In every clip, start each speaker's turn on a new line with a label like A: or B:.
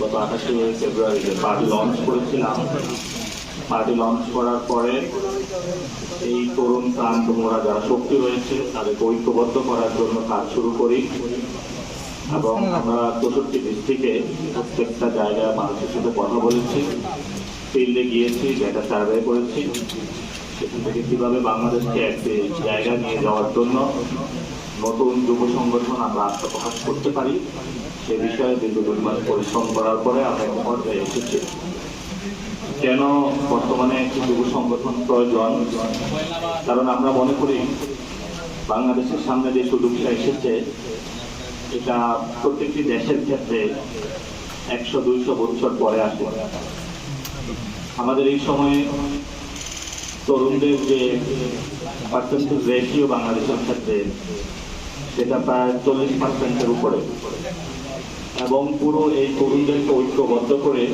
A: গত আঠাশে ফেব্রুয়ারিতে পার্টি লঞ্চ করেছিলাম পার্টি লঞ্চ করার পরে এই তরুণ প্রাণ তোমরা যারা শক্তি রয়েছে তাদেরকে ঐক্যবদ্ধ করার জন্য কাজ শুরু করি এবং আমরা চৌষট্টি ডিস্ট্রিক্টে প্রত্যেকটা জায়গায় মানুষের সাথে কথা বলেছি ফিল্ডে গিয়েছি ডেটা সার্ভে করেছি। সেখান থেকে কীভাবে বাংলাদেশকে একটি জায়গা নিয়ে যাওয়ার জন্য নতুন যুব সংগঠন আমরা আত্মপ্রকাশ করতে পারি, সে বিষয়ে দীর্ঘ দুই মাস পরিশ্রম করার পরে আমরা পর্যায়ে এসেছি। কেন বর্তমানে একটি যুব সংগঠন প্রয়োজন? কারণ আমরা মনে করি, বাংলাদেশের সামনে যে সুযোগটা এসেছে, এটা প্রত্যেকটি দেশের ক্ষেত্রে একশো, দুইশো বছর পরে আসে। আমাদের এই সময়ে তরুণদের যে পার্সেন্টেজ রেশিও বাংলাদেশের ক্ষেত্রে সেটা প্রায় চল্লিশ পার্সেন্টের উপরে। এবং পুরো এই তরুণদেরকে ঐক্যবদ্ধ করে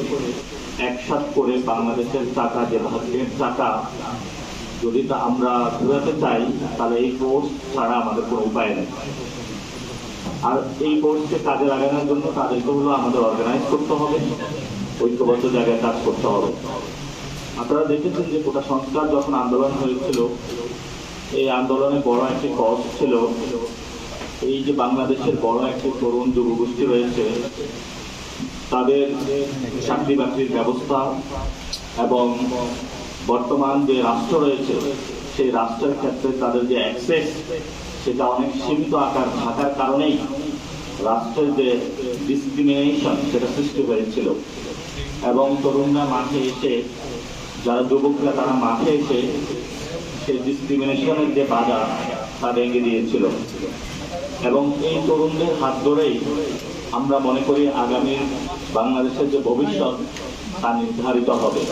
A: একসাথ করে বাংলাদেশের টাকা যে ভাগ্যের টাকা, যদি তা আমরা ঘুরাতে চাই, তাহলে এই কোর্স ছাড়া আমাদের কোনো উপায় নেই। আর এই কোর্সকে কাজে লাগানোর জন্য তাদেরকে হলো আমাদের অর্গানাইজ করতে হবে, ঐক্যবদ্ধ জায়গায় কাজ করতে হবে। আপনারা দেখেছেন যে গোটা সংস্কার যখন আন্দোলন হয়েছিল, এই আন্দোলনে বড় একটি কজ ছিল এই যে বাংলাদেশের বড় একটি তরুণ যুবগোষ্ঠী রয়েছে, তাদের চাকরি বাকরির ব্যবস্থা এবং বর্তমান যে রাষ্ট্র রয়েছে, সেই রাষ্ট্রের ক্ষেত্রে তাদের যে অ্যাক্সেস সেটা অনেক সীমিত আকার থাকার কারণেই রাষ্ট্রের যে ডিসক্রিমিনেশন সেটা সৃষ্টি হয়েছিল। এবং তরুণরা মাঠে এসে, যারা যুবকরা তারা মাঠে এসে সেই ডিসক্রিমিনেশনের যে বাধা, তা ভেঙে দিয়েছিল। এবং এই তরুণদের হাত ধরেই আমরা মনে করি আগামী বাংলাদেশের যে ভবিষ্যৎ, তা নির্ধারিত হবে।